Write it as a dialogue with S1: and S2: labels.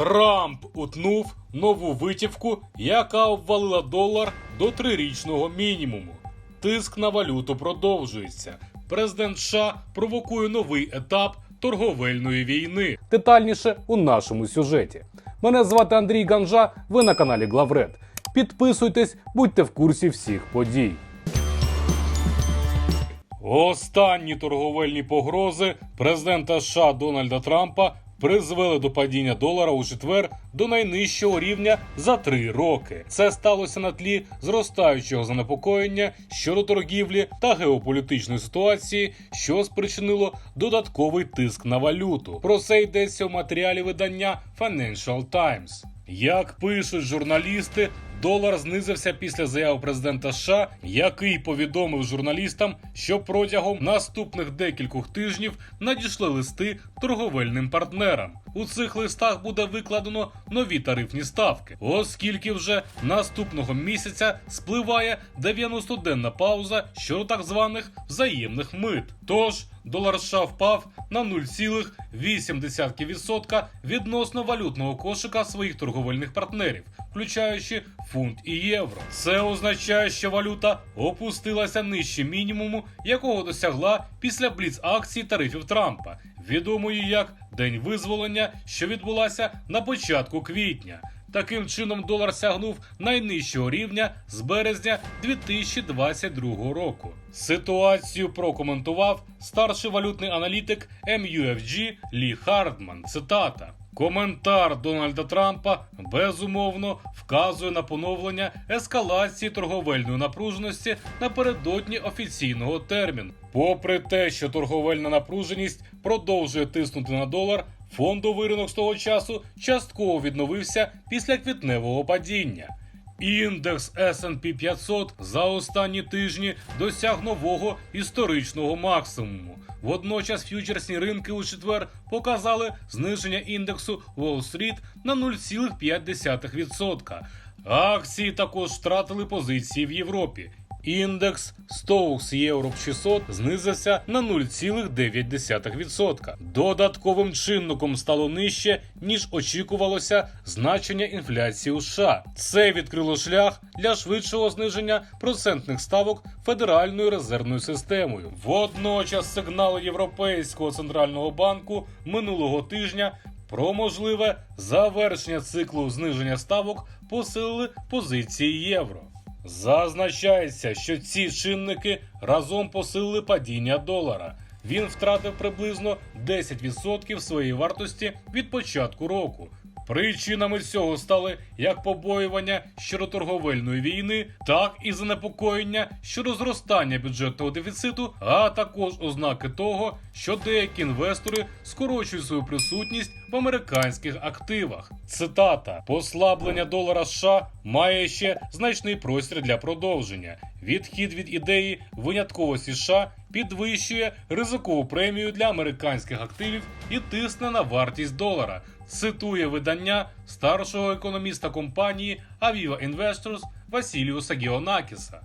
S1: Трамп утнув нову витівку, яка обвалила долар до трирічного мінімуму. Тиск на валюту продовжується. Президент США провокує новий етап торговельної війни. Детальніше у нашому сюжеті. Мене звати Андрій Ганжа. Ви на каналі Главред. Підписуйтесь, будьте в курсі всіх подій. Останні торговельні погрози президента США Дональда Трампа призвели до падіння долара у четвер до найнижчого рівня за три роки. Це сталося на тлі зростаючого занепокоєння щодо торгівлі та геополітичної ситуації, що спричинило додатковий тиск на валюту. Про це йдеться у матеріалі видання Financial Times. Як пишуть журналісти, долар знизився після заяви президента США, який повідомив журналістам, що протягом наступних декількох тижнів надійшли листи торговельним партнерам. У цих листах буде викладено нові тарифні ставки, оскільки вже наступного місяця спливає 90-денна пауза щодо так званих взаємних мит. Тож долар США впав на 0,8% відносно валютного кошика своїх торговельних партнерів, включаючи фунт і євро. Це означає, що валюта опустилася нижче мінімуму, якого досягла після бліц акції тарифів Трампа, відомої як День визволення, що відбулася на початку квітня. Таким чином, долар сягнув найнижчого рівня з березня 2022 року. Ситуацію прокоментував старший валютний аналітик MUFG Лі Хардман. Цитата. Коментар Дональда Трампа безумовно вказує на поновлення ескалації торговельної напруженості напередодні офіційного терміну. Попри те, що торговельна напруженість продовжує тиснути на долар, фондовий ринок з того часу частково відновився після квітневого падіння. Індекс S&P 500 за останні тижні досяг нового історичного максимуму. Водночас ф'ючерсні ринки у четвер показали зниження індексу Уолл-стріт на 0,5%. Акції також втратили позиції в Європі. Індекс Stoxx Europe 600 знизився на 0,9%. Додатковим чинником стало нижче, ніж очікувалося значення інфляції у США. Це відкрило шлях для швидшого зниження процентних ставок Федеральною резервною системою. Водночас сигнали Європейського центрального банку минулого тижня про можливе завершення циклу зниження ставок посилили позиції євро. Зазначається, що ці чинники разом посилили падіння долара. Він втратив приблизно 10% своєї вартості від початку року. Причинами цього стали як побоювання щодо торговельної війни, так і занепокоєння щодо зростання бюджетного дефіциту, а також ознаки того, що деякі інвестори скорочують свою присутність в американських активах. Цитата: послаблення долара США має ще значний простір для продовження. Відхід від ідеї винятковості США підвищує ризикову премію для американських активів і тисне на вартість долара. Цитує видання старшого економіста компанії Aviva Investors Васіліуса Геонакіса.